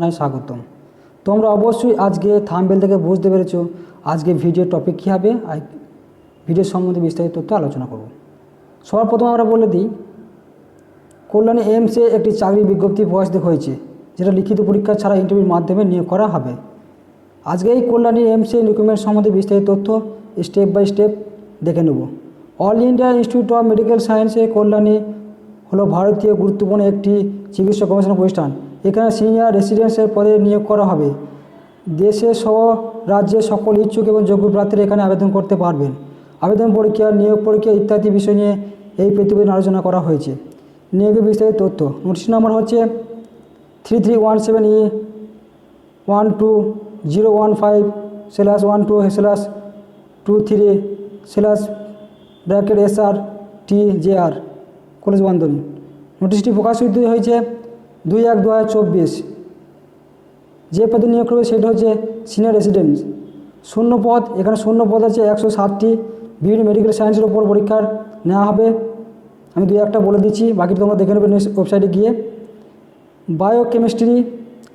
জানাই স্বাগতম। তোমরা অবশ্যই আজকে থামবেল থেকে বুঝতে পেরেছ আজকে ভিডিও টপিক কী হবে, আর ভিডিও সম্বন্ধে বিস্তারিত তথ্য আলোচনা করব। সবার প্রথমে আমরা বলে দিই, কল্যাণী এমসে একটি চাকরি বিজ্ঞপ্তি দেওয়া হয়েছে, যেটা লিখিত পরীক্ষা ছাড়া ইন্টারভিউর মাধ্যমে নিয়োগ করা হবে। আজকে এই কল্যাণী এমসে রিক্রুটমেন্ট সম্বন্ধে বিস্তারিত তথ্য স্টেপ বাই স্টেপ দেখে নেব। All India Institute of Medical সায়েন্সে কল্যাণী হলো ভারতীয় গুরুত্বপূর্ণ একটি চিকিৎসা গবেষণা প্রতিষ্ঠান। এখানে সিনিয়র রেসিডেন্সের পদে নিয়োগ করা হবে। দেশে সহ রাজ্যের সকল ইচ্ছুক এবং যোগ্য প্রার্থীরা এখানে আবেদন করতে পারবেন। আবেদন পরীক্ষা নিয়োগ পরীক্ষা ইত্যাদি বিষয় নিয়ে এই প্রতিবেদন আলোচনা করা হয়েছে। নিয়োগের বিস্তারিত তথ্য। নোটিশ নাম্বার হচ্ছে three three one seven E one two zero one five slash one two slash two three slash bracket S R T J R. College বন্ধনী। নোটিশটি প্রকাশিত হয়েছে দুই এক দু যে পদে নিয়োগ করবে সেটা হচ্ছে সিনিয়র রেসিডেন্ট শূন্য পদ, এখানে শূন্য পদ আছে, একশো ষাটটি বিএড মেডিকেল সায়েন্সের ওপর পরীক্ষার নেওয়া হবে। আমি দুই একটা বলে দিচ্ছি, বাকি তোমরা দেখে নেবে ওয়েবসাইটে গিয়ে। Biochemistry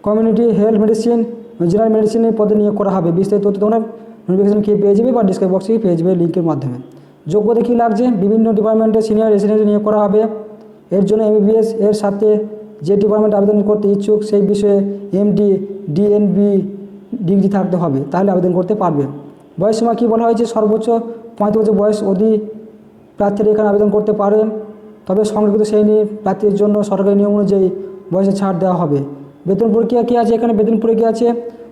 community health medicine general মেডিসিনের পদে নিয়োগ করা হবে। বিস্তারিত তথ্য তোমরা নোটিফিকেশন খেয়ে পেয়ে যাবে বা ডিসক্রিপ বক্সে পেয়ে যাবে লিঙ্কের মাধ্যমে। যোগ্যতা কী লাগছে? বিভিন্ন ডিপার্টমেন্টে সিনিয়র রেসিডেন্ট নিয়োগ করা হবে। এর জন্য এমবিবিএস এর সাথে যে ডিপার্টমেন্ট আবেদন করতে ইচ্ছুক, সেই বিষয়ে এমডি ডিএনবি ডিগ্রি থাকতে হবে, তাহলে আবেদন করতে পারবে। বয়স সীমা কী বলা হয়েছে? সর্বোচ্চ পঁয়ত্রিশ বছর বয়স অধি প্রার্থীরা এখানে আবেদন করতে পারেন তবে সংরক্ষিত শ্রেণি প্রার্থীর জন্য সরকারি নিয়ম অনুযায়ী বয়সে ছাড় দেওয়া হবে। বেতন প্রক্রিয়া কী আছে? এখানে বেতন প্রক্রিয়া আছে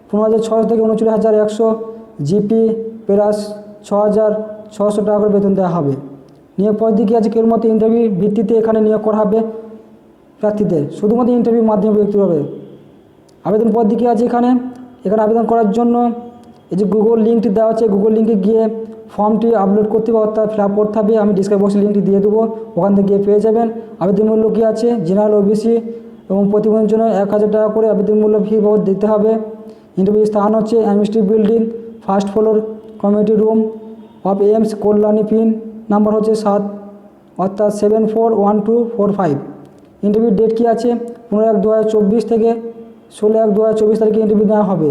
পনেরো হাজার ছশো থেকে উনচল্লিশ হাজার একশো। জিপি প্লাস ছ হাজার ছশো টাকা করে বেতন দেওয়া হবে। নিয়োগ পদ্ধতি কী আছে? কেবলমাত্র ইন্টারভিউ ভিত্তিতে এখানে নিয়োগ করা হবে। প্রার্থীদের, শুধুমাত্র ইন্টারভিউর মাধ্যমে ব্যক্তি হবে আবেদন পদ্ধতি কী আছে এখানে? এখানে আবেদন করার জন্য এই যে গুগল লিঙ্কটি দেওয়া আছে গুগল লিঙ্কে গিয়ে ফর্মটি আপলোড করতে হবে, অর্থাৎ ফিল আপ করতে হবে। আমি ডিসক্রিপ বক্সে লিঙ্কটি দিয়ে দেবো, ওখান থেকে গিয়ে পেয়ে যাবেন। আবেদন মূল্য কী আছে? জেনারেল ওবিসি এবং প্রতিবন্ধের জন্য এক হাজার টাকা করে আবেদন মূল্য ফি বাবদ দিতে হবে। ইন্টারভিউ স্থান হচ্ছে অ্যামিস্ট্রি building first floor committee room of AIIMS Kalyani pin number হচ্ছে সাত, অর্থাৎ seven four one two four five interview date কী আছে? পনেরো এক দু থেকে ষোলো এক দু তারিখে ইন্টারভিউ নেওয়া হবে।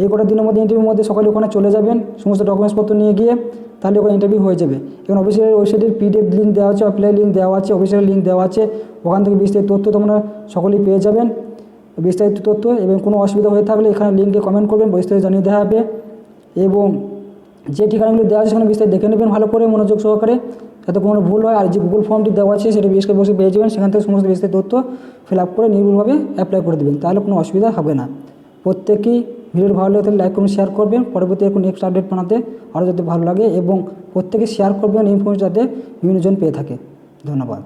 এই কটা দিনের মধ্যে ইন্টারভিউর মধ্যে সকালে ওখানে চলে যাবেন, সমস্ত ডকুমেন্টসপত্র নিয়ে গিয়ে তাহলে ওখানে ইন্টারভিউ হয়ে যাবে। এবং অফিসিয়াল ওয়েবসাইটের পিডিএফ লিঙ্ক দেওয়া আছে অ্যাপ্লাই লিঙ্ক দেওয়া আছে অফিসিয়াল লিঙ্ক দেওয়া আছে। ওখান থেকে বিস্তারিত তথ্য তোমরা সকলেই পেয়ে যাবেন। বিস্তারিত তথ্য এবং কোনো অসুবিধা হয়ে থাকলে এখানে লিঙ্কে কমেন্ট করবেন, বিস্তারিত জানিয়ে দেওয়া হবে। এবং যে ঠিকানাগুলো দেওয়া আছে সেখানে বিস্তারিত দেখে নেবেন ভালো করে, মনোযোগ সহকারে। যাতে কোনো ভুল হয় আর যে গুগল ফর্মটি দেওয়া আছে সেটা বিএসকে বসে পেয়ে যাবেন। সেখান থেকে সমস্ত বিএসকে তথ্য ফিল আপ করে নির্ভুলভাবে অ্যাপ্লাই করে দেবেন। তাহলে কোনো অসুবিধা হবে না। প্রত্যেকেই ভিডিওটি ভালো লাগে তাহলে লাইক করুন শেয়ার করবেন। পরবর্তী এরকম নেক্সট আপডেট বানাতে আরও যাতে ভালো লাগে এবং প্রত্যেকে শেয়ার করবেন ইনফরমেশন যাতে বিভিন্নজন পেয়ে থাকে। ধন্যবাদ।